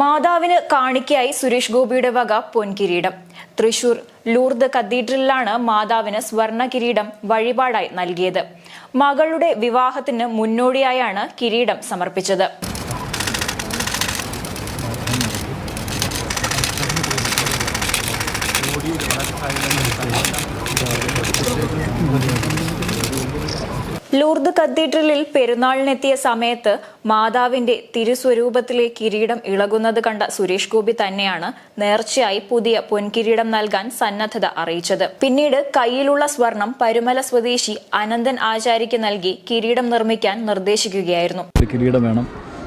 മാതാവിന് കാണിക്കയായി സുരേഷ് ഗോപിയുടെ വക പൊൻകിരീടം. തൃശൂർ ലൂർദ് കത്തീഡ്രലിലാണ് മാതാവിന് സ്വർണ കിരീടം വഴിപാടായി നൽകിയത്. മകളുടെ വിവാഹത്തിന് മുന്നോടിയായാണ് കിരീടം സമർപ്പിച്ചത്. ലൂർദ് കത്തീഡ്രലിൽ പെരുന്നാളിനെത്തിയ സമയത്ത് മാതാവിന്റെ തിരുസ്വരൂപത്തിലെ കിരീടം ഇളകുന്നത് കണ്ട സുരേഷ് ഗോപി തന്നെയാണ് നേർച്ചയായി പുതിയ പൊൻകിരീടം നൽകാൻ സന്നദ്ധത അറിയിച്ചത്. പിന്നീട് കയ്യിലുള്ള സ്വർണം പരുമല സ്വദേശി അനന്തൻ ആചാരിക്ക് നൽകി കിരീടം നിർമ്മിക്കാൻ നിർദ്ദേശിക്കുകയായിരുന്നു. കിരീടം വേണം.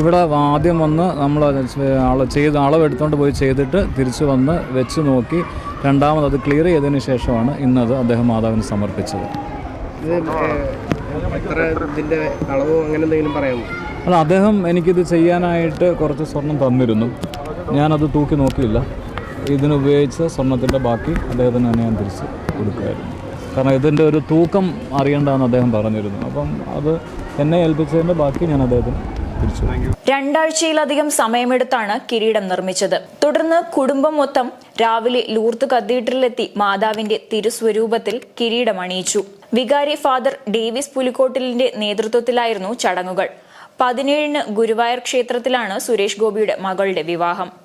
ഇവിടെ ആദ്യം വന്ന് നമ്മൾ അള ചെയ്ത് അളവെടുത്തുകൊണ്ട് പോയി ചെയ്തിട്ട് തിരിച്ചു വന്ന് വെച്ച് നോക്കി. രണ്ടാമത് അത് ക്ലിയർ ചെയ്തതിന് ശേഷമാണ് ഇന്നത് അദ്ദേഹം മാതാവിന് സമർപ്പിച്ചത്. ഇത് എത്ര ഇതിന്റെ അളവോ അങ്ങനെ എന്തെങ്കിലും പറയാമോ? അല്ല അദ്ദേഹം എനിക്കിത് ചെയ്യാനായിട്ട് കുറച്ച് സ്വർണം തന്നിരുന്നു. ഞാനത് തൂക്കി നോക്കിയില്ല. ഇതിനുപയോഗിച്ച സ്വർണത്തിന്റെ ബാക്കി അദ്ദേഹത്തിന് തന്നെ ഞാൻ തിരിച്ച് കൊടുക്കുമായിരുന്നു. കാരണം ഇതിന്റെ ഒരു തൂക്കം അറിയേണ്ടതെന്ന് അദ്ദേഹം പറഞ്ഞിരുന്നു. അപ്പം അത് എന്നെ ഏൽപ്പിച്ചതിന്റെ ബാക്കി ഞാൻ അദ്ദേഹത്തിന്. രണ്ടാഴ്ചയിലധികം സമയമെടുത്താണ് കിരീടം നിർമ്മിച്ചത്. തുടർന്ന് കുടുംബം മൊത്തം രാവിലെ ലൂർത്ത് കത്തീഡ്രലിലെത്തി മാതാവിന്റെ തിരുസ്വരൂപത്തിൽ കിരീടം അണിയിച്ചു. വികാരി ഫാദർ ഡേവിസ് പുലിക്കോട്ടിലിന്റെ നേതൃത്വത്തിലായിരുന്നു ചടങ്ങുകൾ. പതിനേഴിന് ഗുരുവായൂർ ക്ഷേത്രത്തിലാണ് സുരേഷ് ഗോപിയുടെ മകളുടെ വിവാഹം.